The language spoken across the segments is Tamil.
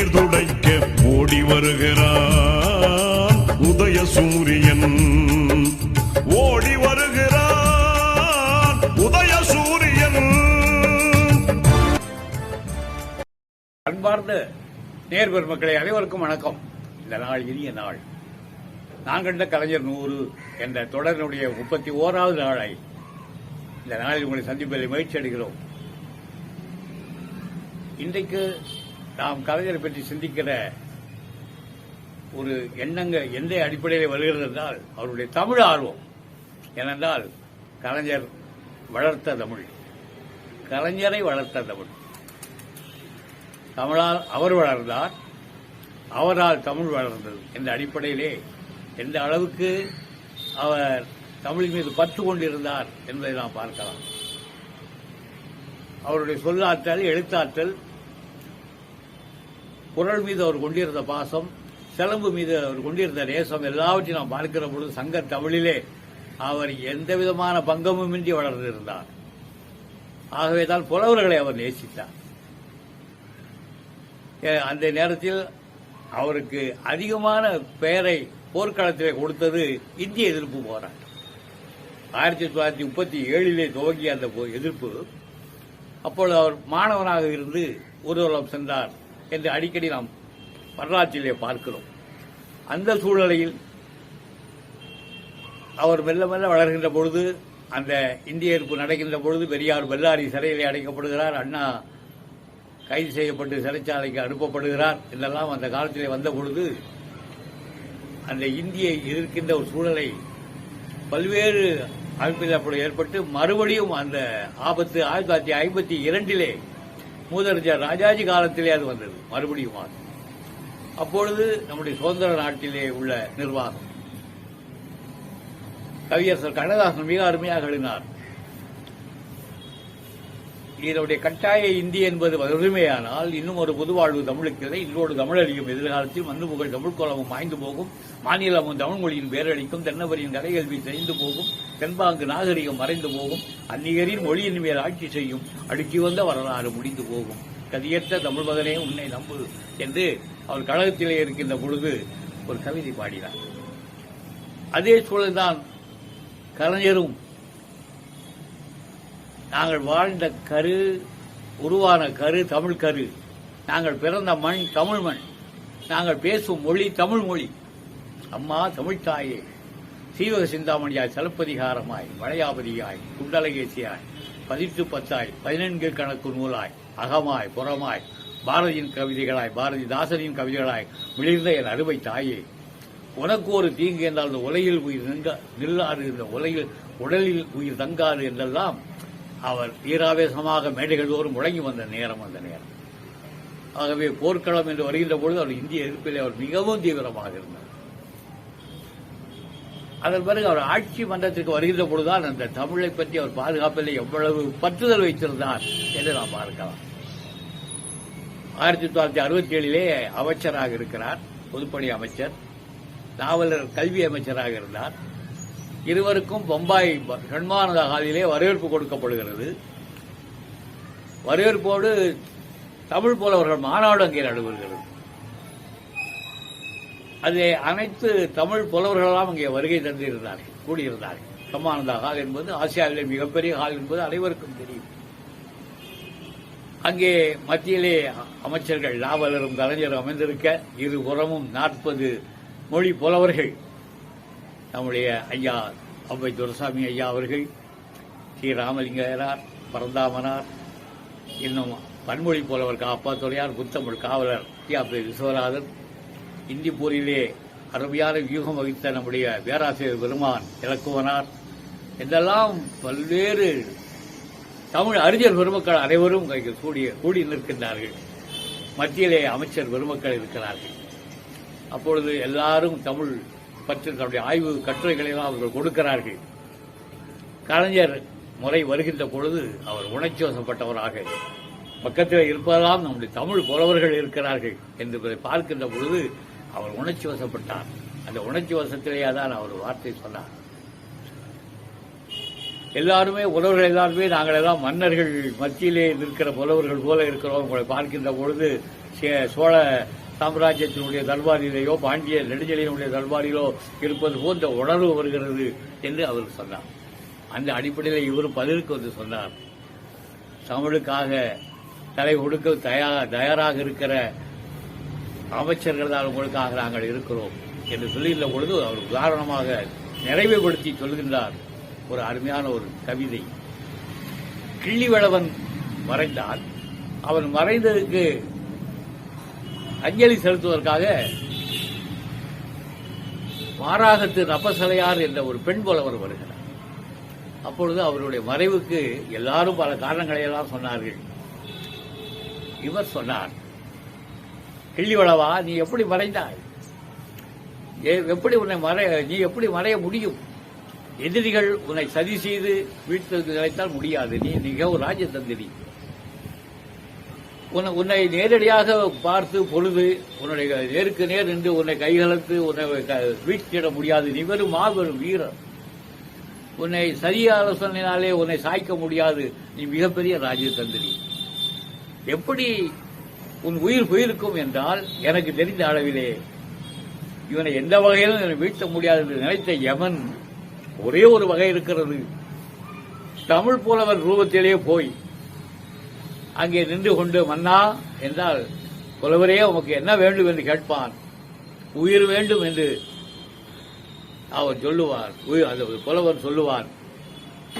கண்ணீர் துடைக்க ஓடி வருகிறான் உதய சூரியன். ஓடி வருகிறான் உதய சூரியன். அன்பார்ந்த நேர் பெருமக்களை அனைவருக்கும் வணக்கம். இந்த நாள் இனிய நாள். நான் கண்ட கலைஞர் நூறு என்ற தொடரினுடைய முப்பத்தி ஓராவது நாளை இந்த நாளில் உங்களை சந்திப்பதில் முயற்சி அடைகிறோம். இன்றைக்கு நாம் கலைஞரை பற்றி சிந்திக்கிற ஒரு எண்ணங்க எந்த அடிப்படையில் வருகிறது என்றால் அவருடைய தமிழ் ஆர்வம். ஏனென்றால் கலைஞர் வளர்த்த தமிழ். கலைஞரை வளர்த்த தமிழ். தமிழால் அவர் வளர்ந்தார் அவரால் தமிழ் வளர்ந்தது. என்ற அடிப்படையிலே எந்த அளவுக்கு அவர் தமிழ் மீது பற்று கொண்டிருந்தார் என்பதை நாம் பார்க்கலாம். அவருடைய சொல்லாற்றல் எழுத்தாற்றல் குரல் மீது அவர் கொண்டிருந்த பாசம் சிலம்பு மீது அவர் கொண்டிருந்த நேசம் எல்லாவற்றையும் நாம் பார்க்கிற பொழுது சங்க தமிழிலே அவர் எந்த விதமான பங்கமுமின்றி வளர்ந்திருந்தார். ஆகவேதான் புலவர்களை அவர் நேசித்தார். அந்த நேரத்தில் அவருக்கு அதிகமான பெயரை போர்க்களத்திலே கொடுத்தது இந்திய எதிர்ப்பு போராட்டம். ஆயிரத்தி தொள்ளாயிரத்தி முப்பத்தி ஏழிலே துவங்கிய அந்த போ- எதிர்ப்பு அப்பொழுது அவர் மாணவனாக இருந்து ஊர்வலம் சென்றார். என்று அடிக்கடி நாம் வரலாற்றிலே பார்க்கிறோம். அந்த சூழ்நிலையில் அவர் மெல்ல மெல்ல வளர்கின்ற பொழுது அந்த இந்திய எதிர்ப்பு நடக்கின்ற பொழுது பெரியார் பெல்லாரி சிறையிலே அடைக்கப்படுகிறார் அண்ணா கைது செய்யப்பட்டு சிறைச்சாலைக்கு அனுப்பப்படுகிறார் இதெல்லாம் அந்த காலத்திலே வந்த பொழுது அந்த இந்தியை எதிர்க்கின்ற ஒரு சூழலை பல்வேறு அமைப்பில் அப்படி ஏற்பட்டு மறுபடியும் அந்த ஆபத்து ஆயிரத்தி தொள்ளாயிரத்தி ஐம்பத்தி இரண்டிலே மூதறிஞர் ராஜாஜி காலத்திலே அது வந்தது. மறுபடியும் அப்பொழுது நம்முடைய சுதந்திர நாட்டிலே உள்ள நிர்வாகம். கவியரசர் கண்ணதாசன் மிக அருமையாக எழுதினார். இதனுடைய கட்டாய இந்தி என்பது வறுமையானால் இன்னும் ஒரு பொதுவாழ்வு தமிழுக்கு இல்லை இன்னொரு தமிழறியும் எதிர்காலத்தில் மண்ணு புகழ் தமிழ் கோலமும் மாய்ந்து போகும். மாநிலமும் தமிழ் மொழியின் பேரழிக்கும் தென்னவரின் கலைகல்வி தெரிந்து போகும். தென்பாங்கு நாகரிகம் மறைந்து போகும். அந்நியரின் மொழியின் மேல் ஆட்சி செய்யும். அடுக்கி வந்த வரலாறு முடிந்து போகும். கதியற்ற தமிழ் மகனே உன்னை நம்பு என்று அவர் கழகத்திலே இருக்கின்ற பொழுது ஒரு கவிதை பாடினார் அதே சூழல்தான் கலைஞரும் நாங்கள் வாழ்ந்த கரு உருவான கரு தமிழ் கரு. நாங்கள் பிறந்த மண் தமிழ் மண். நாங்கள் பேசும் மொழி தமிழ் மொழி. அம்மா தமிழ் தாயே. சீவக சிந்தாமணியாய் சிலப்பதிகாரமாய் வளையாபதியாய் குண்டலகேசியாய் பதிற்று பத்தாய் பதினெண்கு கணக்கு நூலாய் அகமாய் புறமாய் பாரதியின் கவிதைகளாய் பாரதிதாசனின் கவிதைகளாய் மிளிர்ந்த என் அறுவை தாயே. உனக்கு ஒரு தீங்கு என்றால் இந்த உலகில் உயிர் நின்ற நில்லாது இந்த உலகில் உடலில் உயிர் தங்காது என்றெல்லாம் அவர் வீராவேசமாக மேடைகள் தோறும் முழங்கி வந்த நேரம் அந்த நேரம். ஆகவே போர்க்களம் என்று வருகின்ற பொழுது அவர் இந்திய எதிர்ப்பில் அவர் மிகவும் தீவிரமாக இருந்தார். அதன் பிறகு அவர் ஆட்சி மன்றத்திற்கு வருகின்ற பொழுதுதான் அந்த தமிழை பற்றி அவர் பாதுகாப்பில் எவ்வளவு பற்றுதல் வைத்திருந்தார் என்று நாம் பார்க்கலாம். ஆயிரத்தி தொள்ளாயிரத்தி அறுபத்தி ஏழிலே அமைச்சராக இருக்கிறார் பொதுப்பணி அமைச்சர் நாவலர் கல்வி அமைச்சராக இருந்தார். இருவருக்கும் பம்பாய் சண்மானத ஹாலிலே வரவேற்பு கொடுக்கப்படுகிறது. வரவேற்போடு தமிழ் புலவர்கள் மாநாடு அங்கே நடைபெறுகிறது. அது அனைத்து தமிழ் புலவர்களெல்லாம் அங்கே வருகை தந்திருந்தார்கள் கூடியிருந்தார்கள். சம்மானந்தா ஹால் என்பது ஆசியாவிலே மிகப்பெரிய ஹால் என்பது அனைவருக்கும் தெரியும். அங்கே மத்தியிலே அமைச்சர்கள் நாவலரும் கலைஞரும் அமைந்திருக்க இருபுறமும் நாற்பது மொழி புலவர்கள் நம்முடைய ஐயா அவ்வை துரசாமி ஐயா அவர்கள் ஸ்ரீ ராமலிங்கரார் பரந்தாமனார் இன்னும் பன்மொழி போலவர் காப்பாத்துறையார் புத்தமிழ் காவலர் டி அப்பி விஸ்வநாதன் இந்தி போரிலே அருமையான வியூகம் வகித்த நம்முடைய பேராசிரியர் பெருமான் இலக்குவனார் இதெல்லாம் பல்வேறு தமிழ் அறிஞர் பெருமக்கள் அனைவரும் இங்கே கூடிய கூடி நிற்கின்றார்கள். மத்தியிலே அமைச்சர் பெருமக்கள் இருக்கிறார்கள். அப்பொழுது எல்லாரும் தமிழ் பற்றி தன்னுடைய ஆய்வு கட்டுரைகளை எல்லாம் அவர்கள் கொடுக்கிறார்கள். கலைஞர் முறை வருகின்ற பொழுது அவர் உணர்ச்சி வசப்பட்டவராக பக்கத்தில் இருப்பதெல்லாம் நம்முடைய தமிழ் புலவர்கள் இருக்கிறார்கள் என்பதை பார்க்கின்ற பொழுது அவர் உணர்ச்சி வசப்பட்டார் அந்த உணர்ச்சி வசத்திலேயே தான் அவர் வார்த்தை சொன்னார். எல்லாருமே உறவுகள் எல்லாருமே நாங்கள் எல்லாம் மன்னர்கள் மத்தியிலே நிற்கிற புலவர்கள் போல இருக்கிறோம். உங்களை பார்க்கின்ற பொழுது சே- சோழ சாம்ராஜ்யத்தினுடைய தல்வாரிலேயோ பாண்டிய நெடுஞ்செழியனுடைய தல்வாரிலோ இருப்பது போன்ற உணர்வு வருகிறது என்று அவர் சொன்னார். அந்த அடிப்படையில் இவரும் பதிலுக்கு வந்து சொன்னார். தமிழுக்காக தலை கொடுக்க தயார் தயாராக இருக்கிற அமைச்சர்கள் தான் உங்களுக்காக நாங்கள் இருக்கிறோம் என்று சொல்லியிருந்த பொழுது அவர் உதாரணமாக நிறைவுபடுத்தி சொல்கின்றார் ஒரு அருமையான ஒரு கவிதை. கிள்ளிவளவன் மறைந்தான் அவன் மறைந்ததுக்கு அஞ்சலி செலுத்துவதற்காக மாராகத்து நபசலையார் என்ற ஒரு பெண் புலவர் வருகிறார். அப்பொழுது அவருடைய மறைவுக்கு எல்லாரும் பல காரணங்களை எல்லாம் சொன்னார்கள். இவர் சொன்னார் கிள்ளிவளவா நீ எப்படி மறைந்தாய்? ஏ- எப்படி உன்னை மறை நீ எப்படி மறைய முடியும்? எதிரிகள் உன்னை சதி செய்து வீழ்த்ததுக்கு நினைத்தால் முடியாது. நீ மிகவும் ராஜதந்திரி. உன்னை உன்னை நேரடியாக பார்த்து பொழுது உன்னுடைய நேருக்கு நேர் நின்று உன்னை கைகலத்து உன்னை க- வீழ்த்திட முடியாது. நீ வெறும் மாபெரும் வீரர். உன்னை சரிய ஆலோசனையினாலே உன்னை சாய்க்க முடியாது. நீ மிகப்பெரிய ராஜதந்திரி. எப்படி உன் உயிர் போயிருக்கும் என்றால் எனக்கு தெரிந்த அளவிலே இவனை எந்த வகையிலும் என்னை வீழ்த்த முடியாது என்று நினைத்த யமன் ஒரே ஒரு வகை இருக்கிறது. தமிழ் போலவர் ரூபத்திலேயே போய் அங்கே நின்று கொண்டு மன்னா என்றால் புலவரே உமக்கு என்ன வேண்டும்? என்று கேட்பான். உயிர் வேண்டும் என்று அவர் சொல்லுவார். உயிர் அந்த புலவர் சொல்லுவார்.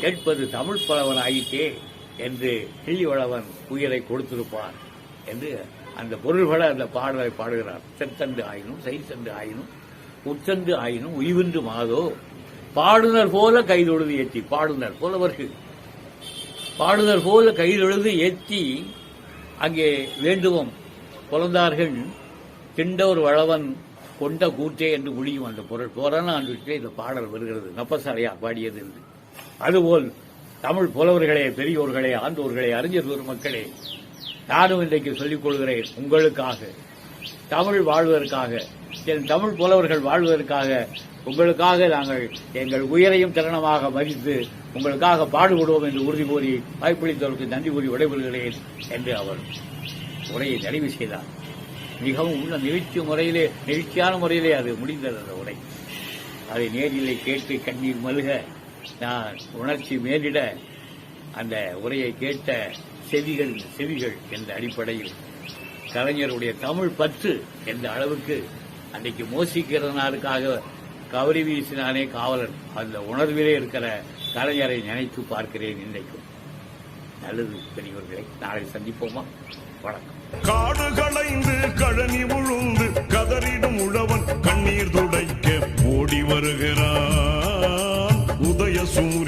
கேட்பது தமிழ் புலவன் ஆயிட்டே என்று கிள்ளிவளவன் உயிரை கொடுத்திருப்பார் என்று அந்த பொருள்பட அந்த பாடலை பாடுகிறார். செத்தண்டு ஆயினும் செய்தண்டு ஆயினும் உச்சண்டு ஆயினும் உய்வின்று மாதோ பாடுனர் போல கைதொழுது ஏற்றி பாடுனர் புலவர்கள் பாடுதல் போல கைதொழுது ஏற்றி அங்கே வேண்டுவோம். பிறந்தார்கள் திண்டோர் வளவன் கொண்ட கூற்றே என்று முடியும் அந்த பொருள். புறநாண்டுட்டே இந்த பாடல் வருகிறது. நப்பசாரையா பாடியது என்று அதுபோல் தமிழ் புலவர்களே பெரியோர்களே ஆண்டோர்களே அறிஞர் பெருமக்களே நானும் இன்றைக்கு சொல்லிக் கொள்கிறேன் உங்களுக்காக தமிழ் வாழ்வதற்காக என் தமிழ் புலவர்கள் வாழ்வதற்காக உங்களுக்காக நாங்கள் எங்கள் உயிரையும் தருணமாக மதித்து உங்களுக்காக பாடுபடுவோம் என்று உறுதி கூறி வாய்ப்பளித்தவருக்கு நன்றி கூறி விடைபெறுகிறேன் என்று அவர் உரையை நிறைவு செய்தார். மிகவும் உள்ள நிகழ்ச்சி முறையிலே நெகிழ்ச்சியான முறையிலே அது முடிந்தது அந்த உரை. அதை நேரிலே கேட்டு கண்ணீர் மல்க நான் உணர்ச்சி மேலிட அந்த உரையை கேட்ட செவிகள் செவிகள் என்ற அடிப்படையில் கலைஞருடைய தமிழ் பற்று என்ற அளவுக்கு அன்றைக்கு மோசிக்கிறனாருக்காக கவரி வீசினானே காவலன். அந்த உணர்விலே இருக்கிற கலைஞரை நினைத்து பார்க்கிறேன் இன்றைக்கும் நல்லது பெரியவர்களை. நாளை சந்திப்போமா? வணக்கம். காடு களைந்து கழனி உழுந்து கதறிடும் உழவன் கண்ணீர் துடைக்க ஓடி வருகிறான். உதய சும